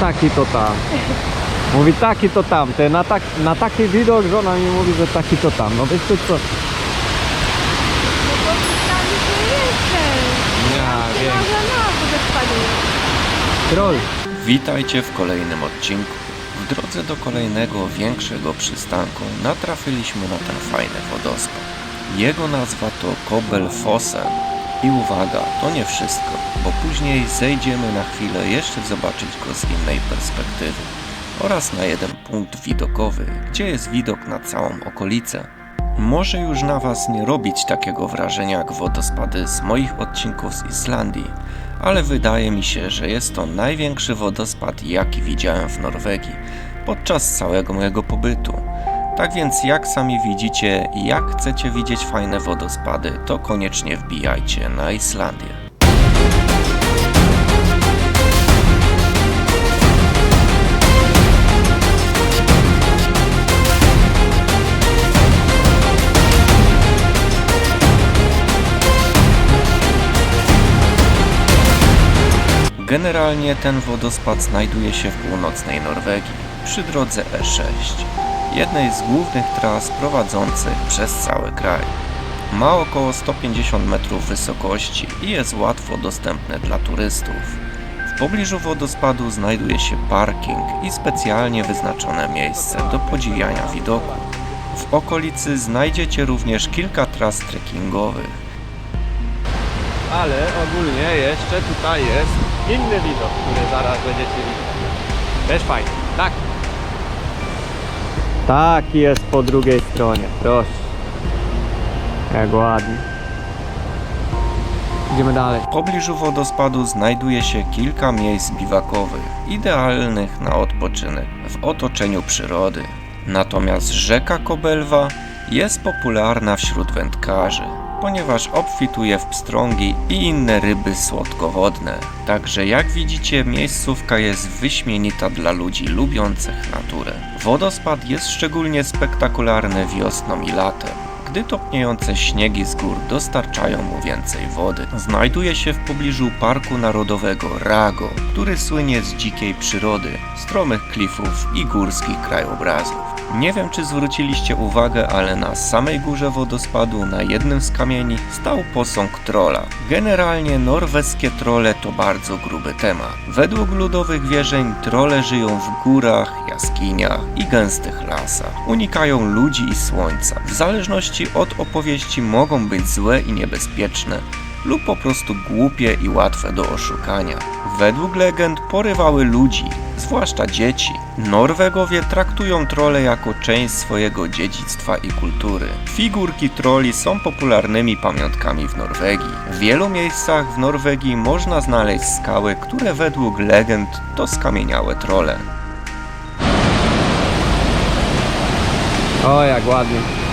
Taki to tam. Mówi taki to tamte. Na, tak, na taki widok żona mi mówi, że taki to tam. No wiesz ty co? No bo tam nie jestem. Ja wiem. No. Troll. Witajcie w kolejnym odcinku. W drodze do kolejnego większego przystanku natrafiliśmy na ten fajny wodospad. Jego nazwa to Kobel Fossen. I uwaga, to nie wszystko, bo później zejdziemy na chwilę jeszcze zobaczyć go z innej perspektywy. Oraz na jeden punkt widokowy, gdzie jest widok na całą okolicę. Może już na Was nie robić takiego wrażenia jak wodospady z moich odcinków z Islandii, ale wydaje mi się, że jest to największy wodospad, jaki widziałem w Norwegii podczas całego mojego pobytu. Tak więc, jak sami widzicie, jak chcecie widzieć fajne wodospady, to koniecznie wbijajcie na Islandię. Generalnie ten wodospad znajduje się w północnej Norwegii, przy drodze E6, jednej z głównych tras prowadzących przez cały kraj. Ma około 150 metrów wysokości i jest łatwo dostępne dla turystów. W pobliżu wodospadu znajduje się parking i specjalnie wyznaczone miejsce do podziwiania widoku. W okolicy znajdziecie również kilka tras trekkingowych, Ale ogólnie jeszcze tutaj jest inny widok, który zaraz będziecie widzieć. Też fajny. Tak. Taki jest po drugiej stronie. Proszę. Jak ładnie. Idziemy dalej. W pobliżu wodospadu znajduje się kilka miejsc biwakowych, idealnych na odpoczynek w otoczeniu przyrody. Natomiast rzeka Kobelwa jest popularna wśród wędkarzy, ponieważ obfituje w pstrągi i inne ryby słodkowodne. Także jak widzicie, miejscówka jest wyśmienita dla ludzi lubiących naturę. Wodospad jest szczególnie spektakularny wiosną i latem gdy topniejące śniegi z gór dostarczają mu więcej wody. Znajduje się w pobliżu Parku Narodowego Rago, który słynie z dzikiej przyrody, stromych klifów i górskich krajobrazów. Nie wiem, czy zwróciliście uwagę, ale na samej górze wodospadu, na jednym z kamieni, stał posąg trola. Generalnie norweskie trole to bardzo gruby temat. Według ludowych wierzeń trole żyją w górach, jaskiniach i gęstych lasach. Unikają ludzi i słońca. W zależności od opowieści mogą być złe i niebezpieczne, lub po prostu głupie i łatwe do oszukania. Według legend porywały ludzi, zwłaszcza dzieci. Norwegowie traktują trole jako część swojego dziedzictwa i kultury. Figurki troli są popularnymi pamiątkami w Norwegii. W wielu miejscach w Norwegii można znaleźć skały, które według legend to skamieniałe trole. O, jak ładnie.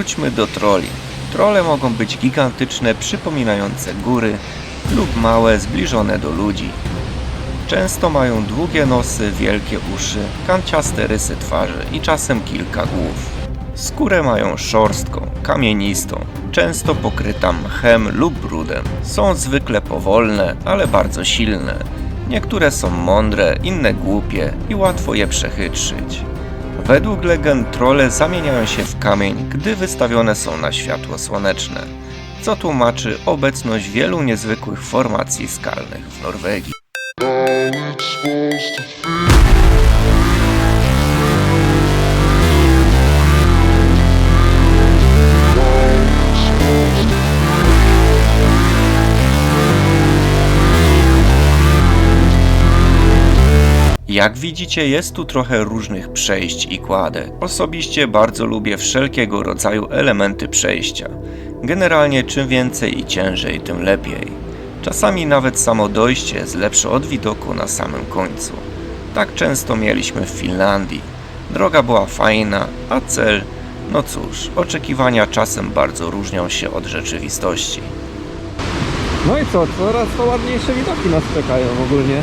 Wróćmy do troli. Trole mogą być gigantyczne, przypominające góry, lub małe, zbliżone do ludzi. Często mają długie nosy, wielkie uszy, kanciaste rysy twarzy i czasem kilka głów. Skórę mają szorstką, kamienistą, często pokryta mchem lub brudem. Są zwykle powolne, ale bardzo silne. Niektóre są mądre, inne głupie i łatwo je przechytrzyć. Według legend trole zamieniają się w kamień, gdy wystawione są na światło słoneczne, co tłumaczy obecność wielu niezwykłych formacji skalnych w Norwegii. Jak widzicie, jest tu trochę różnych przejść i kładek. Osobiście bardzo lubię wszelkiego rodzaju elementy przejścia. Generalnie czym więcej i ciężej, tym lepiej. Czasami nawet samo dojście jest lepsze od widoku na samym końcu. Tak często mieliśmy w Finlandii. Droga była fajna, a cel No cóż, oczekiwania czasem bardzo różnią się od rzeczywistości. No i co, coraz to ładniejsze widoki nas czekają ogólnie.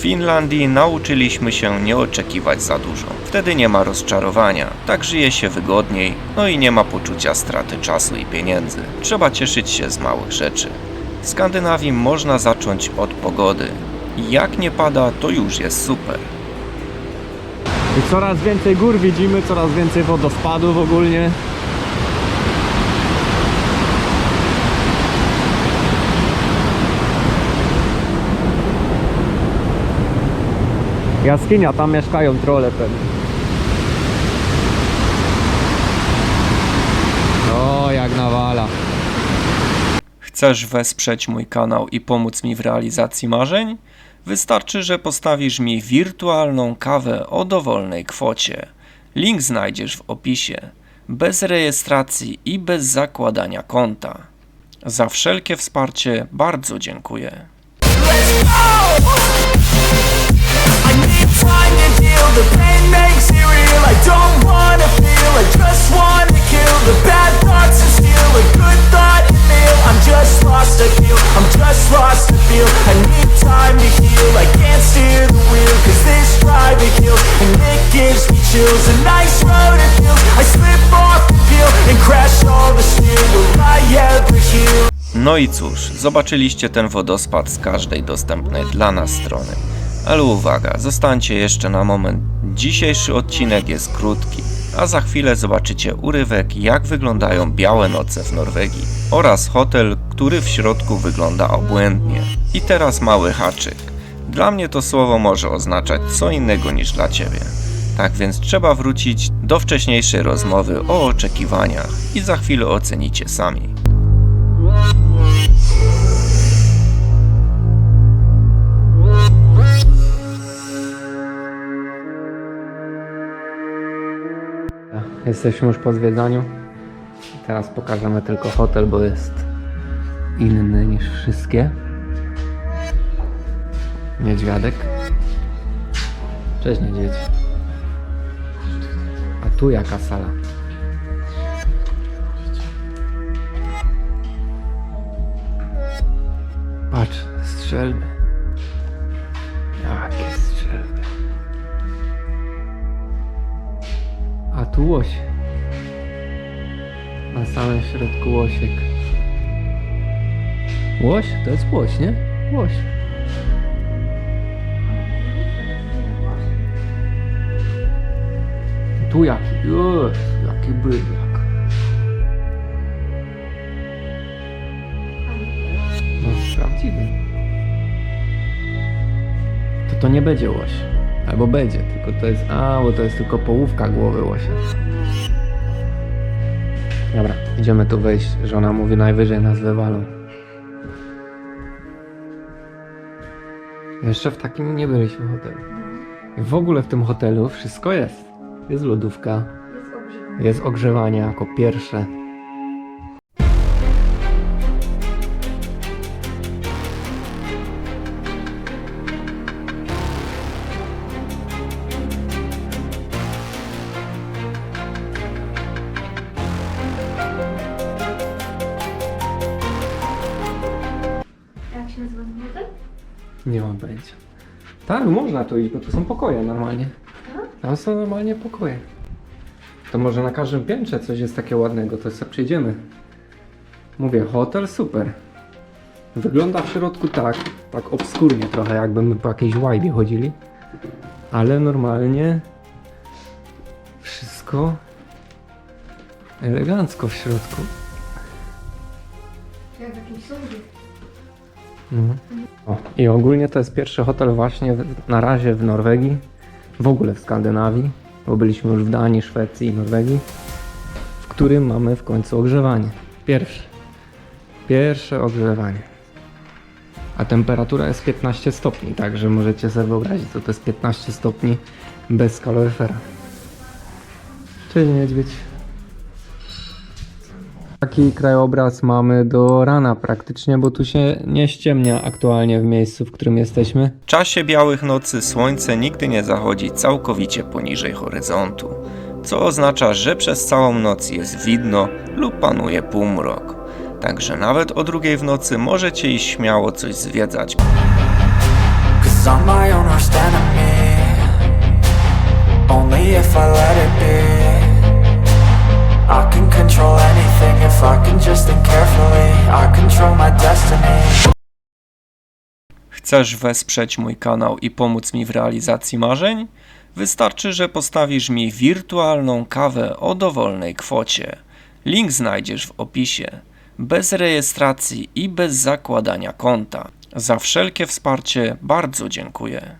W Finlandii nauczyliśmy się nie oczekiwać za dużo. Wtedy nie ma rozczarowania, tak żyje się wygodniej, no i nie ma poczucia straty czasu i pieniędzy. Trzeba cieszyć się z małych rzeczy. W Skandynawii można zacząć od pogody. Jak nie pada, to już jest super. I coraz więcej gór widzimy, coraz więcej wodospadów ogólnie. Jaskinia, tam mieszkają trole pewnie. O, jak nawala. Chcesz wesprzeć mój kanał i pomóc mi w realizacji marzeń? Wystarczy, że postawisz mi wirtualną kawę o dowolnej kwocie. Link znajdziesz w opisie. Bez rejestracji i bez zakładania konta. Za wszelkie wsparcie bardzo dziękuję. No i cóż, zobaczyliście ten wodospad z każdej dostępnej dla nas strony. Ale uwaga, zostańcie jeszcze na moment. Dzisiejszy odcinek jest krótki, a za chwilę zobaczycie urywek, jak wyglądają białe noce w Norwegii oraz hotel, który w środku wygląda obłędnie. I teraz mały haczyk. Dla mnie to słowo może oznaczać co innego niż dla ciebie. Tak więc trzeba wrócić do wcześniejszej rozmowy o oczekiwaniach i za chwilę ocenicie sami. Jesteśmy już po zwiedzaniu. Teraz pokażemy tylko hotel, bo jest inny niż wszystkie. Niedźwiadek. Cześć niedźwiedź. A tu jaka sala? Patrz, strzelby. Tu łoś. Na samym środku łosiek. Łoś? To jest łoś, nie? Łoś. Tu jaki? Już, jaki bydlak. No, prawdziwy. To to nie będzie łoś. Albo będzie, tylko to jest. A, bo to jest tylko połówka głowy łosia. Dobra, idziemy tu wejść. Żona mówi najwyżej nas wywalą. Jeszcze w takim nie byliśmy hotelu. I w ogóle w tym hotelu wszystko jest. Jest lodówka, jest ogrzewanie jako pierwsze. Nie mam pojęcia. Tak, można tu iść, bo tu są pokoje normalnie. Tam są normalnie pokoje. To może na każdym piętrze coś jest takie ładnego, to sobie przyjdziemy. Mówię, hotel super. Wygląda w środku tak, tak obskurnie trochę, jakby my po jakiejś łajbie chodzili. Ale normalnie wszystko elegancko w środku. Jak w jakimś sądzie. Mhm. O, I ogólnie to jest pierwszy hotel właśnie w- na razie w Norwegii, w ogóle w Skandynawii, bo byliśmy już w Danii, Szwecji i Norwegii, w którym mamy w końcu ogrzewanie. Pierwsze. Pierwsze ogrzewanie. A temperatura jest 15 stopni, także możecie sobie wyobrazić, co to jest 15 stopni bez kaloryfera. Cześć niedźwiedź. Taki krajobraz mamy do rana praktycznie, bo tu się nie ściemnia aktualnie w miejscu, w którym jesteśmy. W czasie białych nocy słońce nigdy nie zachodzi całkowicie poniżej horyzontu, co oznacza, że przez całą noc jest widno lub panuje półmrok. Także nawet o drugiej w nocy możecie iść śmiało coś zwiedzać. Only if I let it be I can control Chcesz wesprzeć mój kanał i pomóc mi w realizacji marzeń? Wystarczy, że postawisz mi wirtualną kawę o dowolnej kwocie. Link znajdziesz w opisie. Bez rejestracji i bez zakładania konta. Za wszelkie wsparcie bardzo dziękuję.